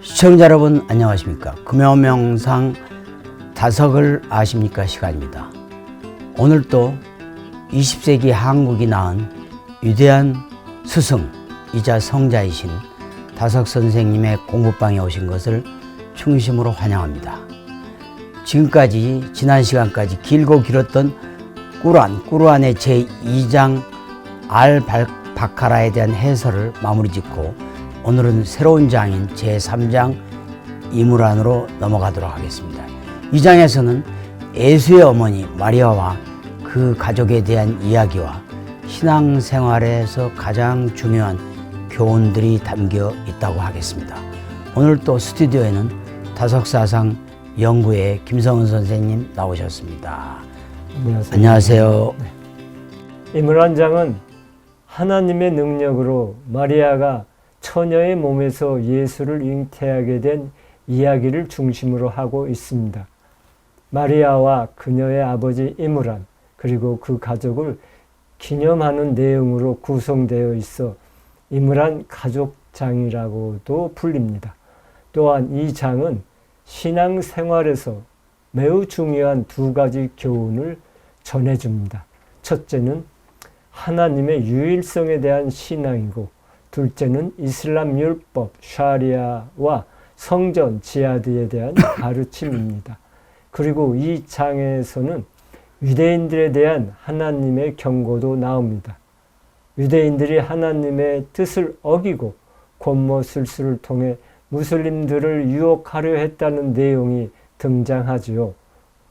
시청자 여러분 안녕하십니까? 금요명상 다석을 아십니까? 시간입니다. 오늘 또 20세기 한국이 낳은 위대한 스승이자 성자이신 다석 선생님의 공부방에 오신 것을 충심으로 환영합니다 지금까지 지난 시간까지 길고 길었던 꾸란 꾸란의 제2장 알 발- 바카라에 대한 해설을 마무리 짓고 오늘은 새로운 장인 제3장 이무란으로 넘어가도록 하겠습니다. 이 장에서는 예수의 어머니 마리아와 그 가족에 대한 이야기와 신앙생활에서 가장 중요한 교훈들이 담겨 있다고 하겠습니다. 오늘 또 스튜디오에는 다석사상 연구회 김성은 선생님 나오셨습니다. 안녕하세요. 안녕하세요. 이물환장은 하나님의 능력으로 마리아가 처녀의 몸에서 예수를 잉태하게 된 이야기를 중심으로 하고 있습니다. 마리아와 그녀의 아버지 이무란 그리고 그 가족을 기념하는 내용으로 구성되어 있어 이무란 가족장이라고도 불립니다. 또한 이 장은 신앙생활에서 매우 중요한 두 가지 교훈을 전해줍니다. 첫째는 하나님의 유일성에 대한 신앙이고 둘째는 이슬람 율법 샤리아와 성전 지하드에 대한 가르침입니다. 그리고 이 장에서는 유대인들에 대한 하나님의 경고도 나옵니다. 유대인들이 하나님의 뜻을 어기고 권모술수를 통해 무슬림들을 유혹하려 했다는 내용이 등장하지요.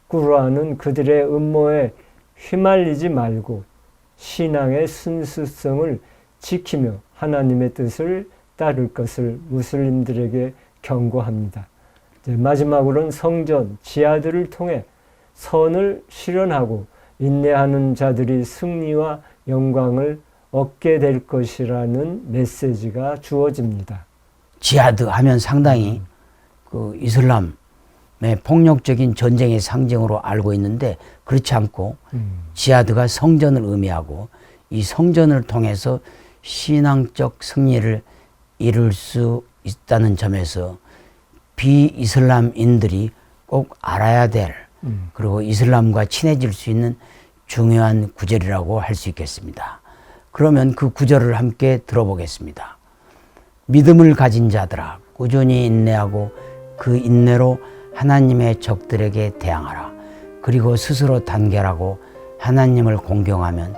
꾸르안은 그들의 음모에 휘말리지 말고 신앙의 순수성을 지키며 하나님의 뜻을 따를 것을 무슬림들에게 경고합니다. 마지막으로는 성전, 지하들을 통해 선을 실현하고 인내하는 자들이 승리와 영광을 얻게 될 것이라는 메시지가 주어집니다. 지하드 하면 상당히 그 이슬람의 폭력적인 전쟁의 상징으로 알고 있는데 그렇지 않고 지하드가 성전을 의미하고 이 성전을 통해서 신앙적 승리를 이룰 수 있다는 점에서 비이슬람인들이 꼭 알아야 될 음. 그리고 이슬람과 친해질 수 있는 중요한 구절이라고 할 수 있겠습니다. 그러면 그 구절을 함께 들어보겠습니다. 믿음을 가진 자들아 꾸준히 인내하고 그 인내로 하나님의 적들에게 대항하라. 그리고 스스로 단결하고 하나님을 공경하면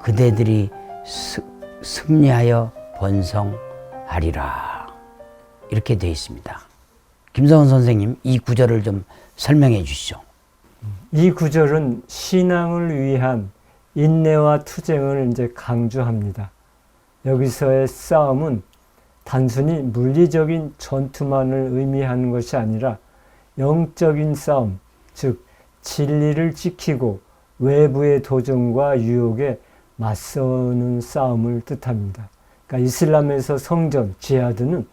그대들이 스- 승리하여 번성하리라. 이렇게 되어 있습니다. 김성원 선생님 이 구절을 좀 설명해 주시죠. 이 구절은 신앙을 위한 인내와 투쟁을 이제 강조합니다. 여기서의 싸움은 단순히 물리적인 전투만을 의미하는 것이 아니라 영적인 싸움, 즉 진리를 지키고 외부의 도전과 유혹에 맞서는 싸움을 뜻합니다. 그러니까 이슬람에서 성전, 지하드는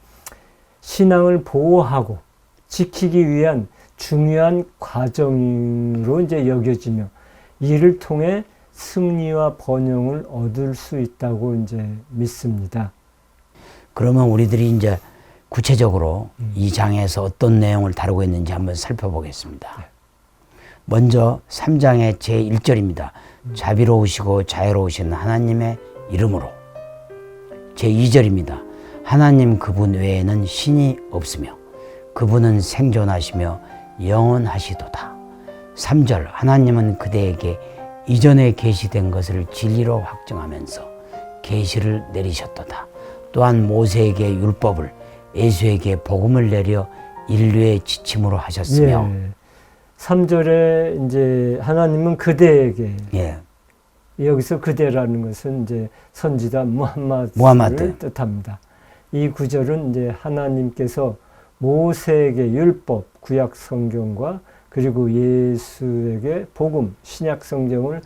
신앙을 보호하고 지키기 위한 중요한 과정으로 이제 여겨지며 이를 통해 승리와 번영을 얻을 수 있다고 이제 믿습니다. 그러면 우리들이 이제 구체적으로 이 장에서 어떤 내용을 다루고 있는지 한번 살펴보겠습니다. 먼저 3장의 제1절입니다. 자비로우시고 자유로우신 하나님의 이름으로. 제2절입니다. 하나님 그분 외에는 신이 없으며 그분은 생존하시며 영원하시도다. 3절 하나님은 그대에게 이전에 계시된 것을 진리로 확증하면서 계시를 내리셨도다. 또한 모세에게 율법을 예수에게 복음을 내려 인류의 지침으로 하셨으며 예. 3절에 이제 하나님은 그대에게 예. 여기서 그대라는 것은 이제 선지자 무함마드를 무함마드. 뜻합니다. 이 구절은 이제 하나님께서 모세에게 율법, 구약 성경과 그리고 예수에게 복음, 신약 성경을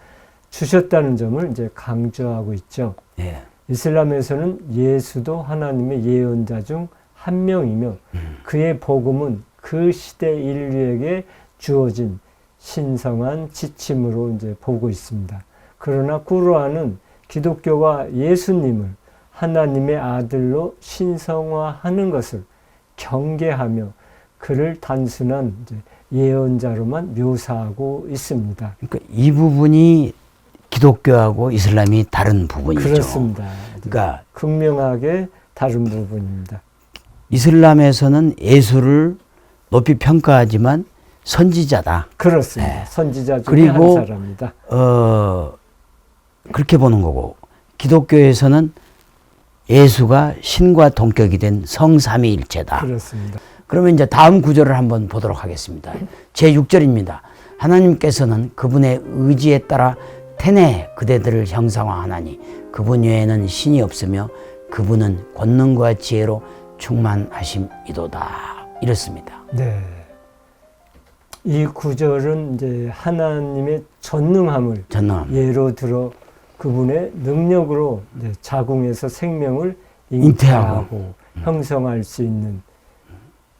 주셨다는 점을 이제 강조하고 있죠. 예. 이슬람에서는 예수도 하나님의 예언자 중 한 명이며 그의 복음은 그 시대 인류에게 주어진 신성한 지침으로 이제 보고 있습니다. 그러나 꾸르안은 기독교가 예수님을 하나님의 아들로 신성화하는 것을 경계하며 그를 단순한 예언자로만 묘사하고 있습니다. 그러니까 이 부분이 기독교하고 이슬람이 다른 부분이죠. 그렇습니다. 그러니까 극명하게 다른 부분입니다. 이슬람에서는 예수를 높이 평가하지만 선지자다. 그렇습니다. 네. 선지자 중에 그리고 한 사람입니다. 어, 그렇게 보는 거고 기독교에서는 예수가 신과 동격이 된 성삼위일체다. 그렇습니다. 그러면 이제 다음 구절을 한번 보도록 하겠습니다. 제 6절입니다. 하나님께서는 그분의 의지에 따라 태내 그대들을 형상화하나니 그분 외에는 신이 없으며 그분은 권능과 지혜로 충만하심이도다. 이렇습니다. 네. 이 구절은 이제 하나님의 전능함을 전능함. 예로 들어 그분의 능력으로 이제 자궁에서 생명을 잉태하고. 잉태하고 형성할 수 있는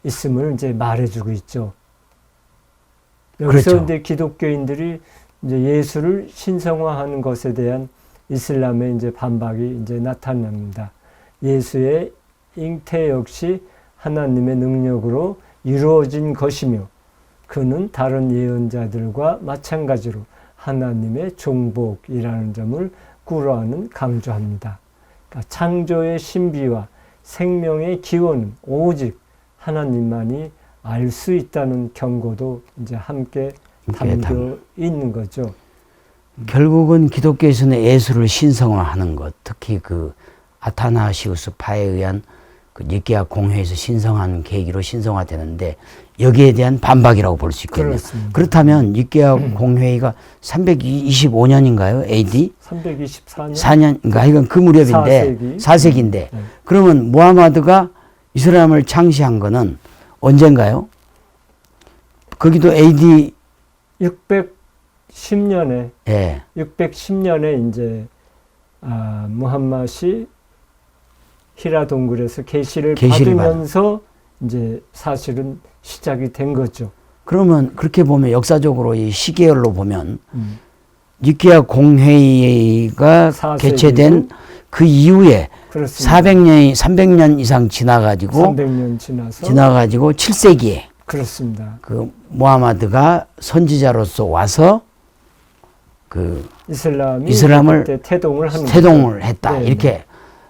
있음을 이제 말해주고 있죠. 여기서 그렇죠. 이제 기독교인들이 이제 예수를 신성화하는 것에 대한 이슬람의 이제 반박이 이제 나타납니다. 예수의 잉태 역시 하나님의 능력으로 이루어진 것이며 그는 다른 예언자들과 마찬가지로 하나님의 종복이라는 점을 꾸러하는 강조합니다. 그러니까 창조의 신비와 생명의 기원은 오직 하나님만이 알 수 있다는 경고도 이제 함께 함께 담겨 있는 거죠. 결국은 기독교에서는 예수를 신성화하는 것, 특히 그 아타나시우스 파에 의한 그 니케아 공회에서 신성한 계기로 신성화되는데 여기에 대한 반박이라고 볼 수 있겠네요. 그렇습니다. 그렇다면 니케아 공회의가 325년인가요? AD? 324년 4년, 그러니까 이건 그 무렵인데 4세기. 4세기인데 네. 그러면 무하마드가 이슬람을 창시한 거는 언젠가요? 거기도 AD 610년에 예. 610년에 이제 아, 무함mad이 히라 동굴에서 계시를 받으면서 이제 사실은 시작이 된 거죠. 그러면 그렇게 보면 역사적으로 이 시계열로 보면 음. 니케아 공회의가 4세기고. 개최된 그 이후에 그렇습니다. 400년이 300년 이상 지나가지고 300년 지나서 지나가지고 7세기에 그렇습니다. 그 모하마드가 선지자로서 와서 그 이슬람이 이슬람을 태동을 태동을. 했다 네, 이렇게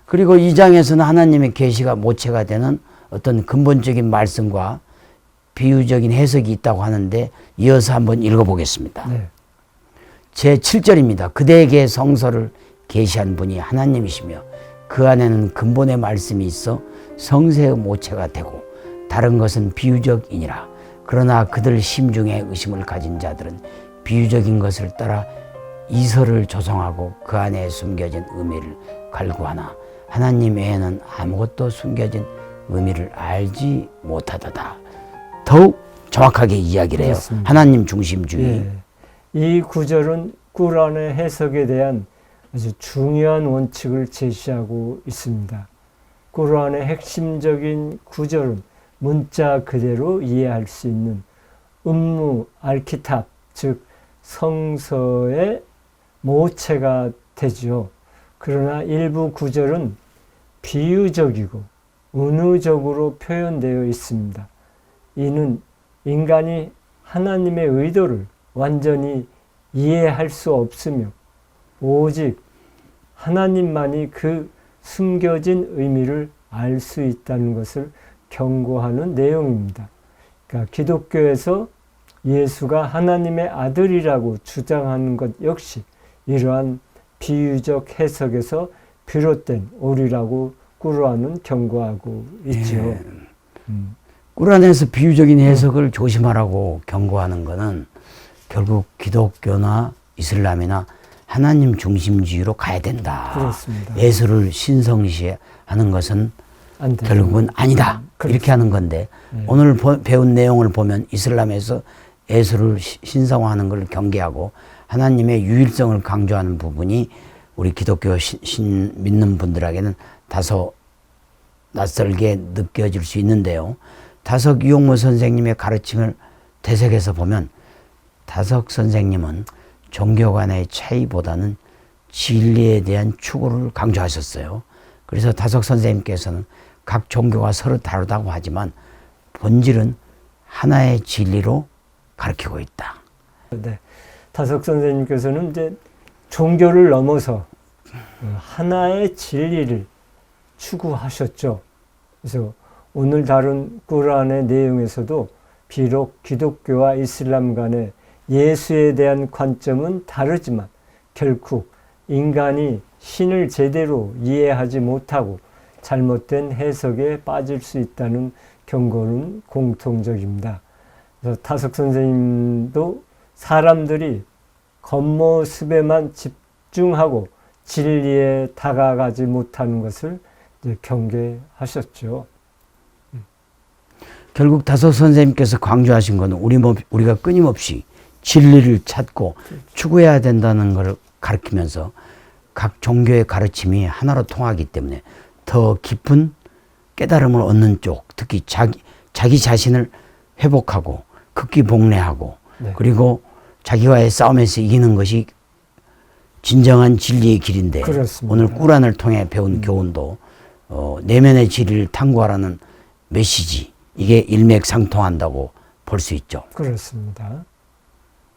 그리고 이 장에서는 하나님의 계시가 모체가 되는 어떤 근본적인 말씀과 비유적인 해석이 있다고 하는데 이어서 한번 읽어보겠습니다. 네. 제 7절입니다. 그대에게 성서를 계시한 분이 하나님이시며 그 안에는 근본의 말씀이 있어 성세의 모체가 되고 다른 것은 비유적이니라. 그러나 그들 심중에 의심을 가진 자들은 비유적인 것을 따라 이설을 조성하고 그 안에 숨겨진 의미를 갈구하나 하나님 외에는 아무것도 숨겨진 의미를 알지 못하도다. 더욱 정확하게 이야기를 해요. 그렇습니다. 하나님 중심주의. 예. 이 구절은 꾸란의 해석에 대한 아주 중요한 원칙을 제시하고 있습니다. 꾸란의 핵심적인 구절은 문자 그대로 이해할 수 있는 음무 알키탑 즉 성서의 모체가 되죠. 그러나 일부 구절은 비유적이고 은유적으로 표현되어 있습니다. 이는 인간이 하나님의 의도를 완전히 이해할 수 없으며 오직 하나님만이 그 숨겨진 의미를 알 수 있다는 것을 경고하는 내용입니다. 그러니까 기독교에서 예수가 하나님의 아들이라고 주장하는 것 역시 이러한 비유적 해석에서 비롯된 오리라고 꾸르안은 경고하고 있죠. 예. 음. 꾸란에서 비유적인 해석을 조심하라고 경고하는 것은 결국 기독교나 이슬람이나 하나님 중심주의로 가야 된다. 그렇습니다. 예수를 신성시하는 것은. 결국은 아니다. 그렇죠. 이렇게 하는 건데 네. 오늘 보- 배운 내용을 보면 이슬람에서 예수를 시- 신성화하는 걸 경계하고 하나님의 유일성을 강조하는 부분이 우리 기독교 신, 신 믿는 분들에게는 다소 낯설게 느껴질 수 있는데요. 다석 이용모 선생님의 가르침을 대색해서 보면 다석 선생님은 종교 간의 차이보다는 진리에 대한 추구를 강조하셨어요. 그래서 다석 선생님께서는 각 종교가 서로 다르다고 하지만 본질은 하나의 진리로 가르치고 있다. 네. 다석 선생님께서는 이제 종교를 넘어서 어, 하나의 진리를 추구하셨죠. 그래서 오늘 다룬 꾸란의 내용에서도 비록 기독교와 이슬람 간의 예수에 대한 관점은 다르지만 결국 인간이 신을 제대로 이해하지 못하고 잘못된 해석에 빠질 수 있다는 경고는 공통적입니다. 그래서 타석 선생님도 사람들이 겉모습에만 집중하고 진리에 다가가지 못하는 것을 경계하셨죠. 결국 다섯 선생님께서 강조하신 것은 우리 뭐, 우리가 끊임없이 진리를 찾고 추구해야 된다는 것을 가르치면서 각 종교의 가르침이 하나로 통하기 때문에 더 깊은 깨달음을 얻는 쪽, 특히 자기, 자기 자신을 회복하고 극기 복례하고 네. 그리고 자기와의 싸움에서 이기는 것이 진정한 진리의 길인데 그렇습니다. 오늘 꾸란을 통해 배운 교훈도 어, 내면의 진리를 탐구하라는 메시지 이게 일맥상통한다고 볼 수 있죠. 그렇습니다.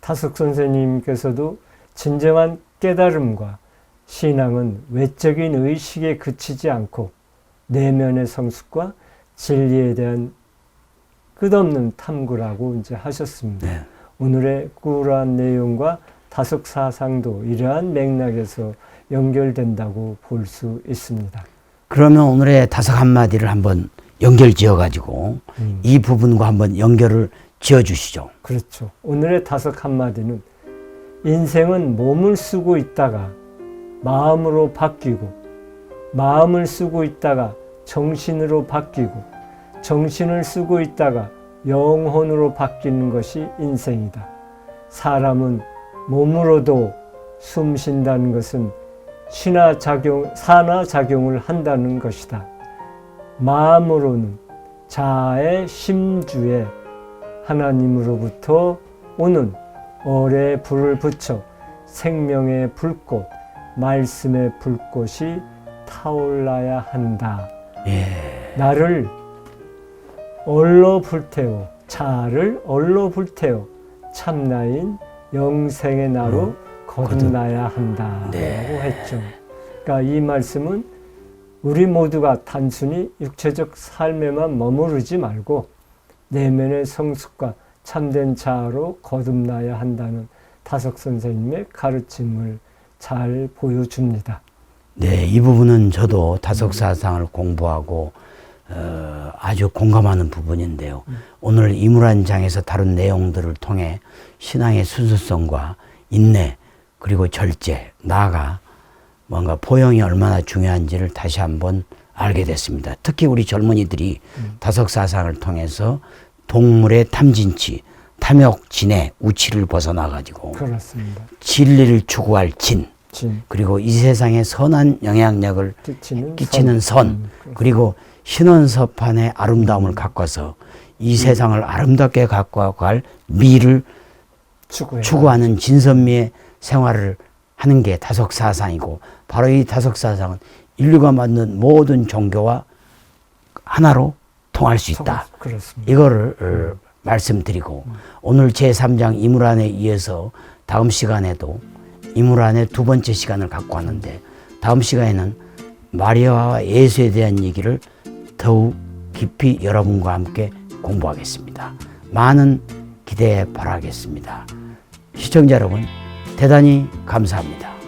타석 선생님께서도 진정한 깨달음과 신앙은 외적인 의식에 그치지 않고 내면의 성숙과 진리에 대한 끝없는 탐구라고 이제 하셨습니다. 네. 오늘의 꾸란 내용과 다석 사상도 이러한 맥락에서 연결된다고 볼 수 있습니다. 그러면 오늘의 다섯 한마디를 한번 연결 지어 가지고 음. 이 부분과 한번 연결을 지어 주시죠. 그렇죠. 오늘의 다섯 한마디는 인생은 몸을 쓰고 있다가 마음으로 바뀌고 마음을 쓰고 있다가 정신으로 바뀌고 정신을 쓰고 있다가 영혼으로 바뀌는 것이 인생이다. 사람은 몸으로도 숨 쉰다는 것은 신화작용, 산화작용을 한다는 것이다. 마음으로는 자아의 심주에 하나님으로부터 오는 얼에 불을 붙여 생명의 불꽃, 말씀의 불꽃이 타올라야 한다. 예. 나를 얼로 불태워, 자아를 얼로 불태워 참나인 영생의 나로 거듭나야 한다라고 네. 했죠. 그러니까 이 말씀은 우리 모두가 단순히 육체적 삶에만 머무르지 말고 내면의 성숙과 참된 자아로 거듭나야 한다는 다석 선생님의 가르침을 잘 보여줍니다. 네, 이 부분은 저도 다석 사상을 공부하고 어, 아주 공감하는 부분인데요. 오늘 이물한 장에서 다룬 내용들을 통해 신앙의 순수성과 인내 그리고 절제, 나아가 뭔가 포용이 얼마나 중요한지를 다시 한번 알게 됐습니다. 특히 우리 젊은이들이 다석 사상을 통해서 동물의 탐진치, 탐욕, 진해, 우치를 벗어나 가지고 그렇습니다. 진리를 추구할 진, 진, 그리고 이 세상에 선한 영향력을 끼치는, 끼치는 선, 음, 그리고 신원서판의 아름다움을 가꿔서 이 세상을 아름답게 갖고 갈 미를 추구해. 추구하는 진선미의 생활을 하는 게 다석 사상이고 바로 이 다석 사상은 인류가 만든 모든 종교와 하나로 통할 수 있다. 그렇습니다. 이거를 어, 말씀드리고 오늘 제 3장 이물안에 이어서 다음 시간에도 이물안의 두 번째 시간을 갖고 왔는데 다음 시간에는 마리아와 예수에 대한 얘기를 더욱 깊이 여러분과 함께 공부하겠습니다. 많은 기대 바라겠습니다. 시청자 여러분 대단히 감사합니다.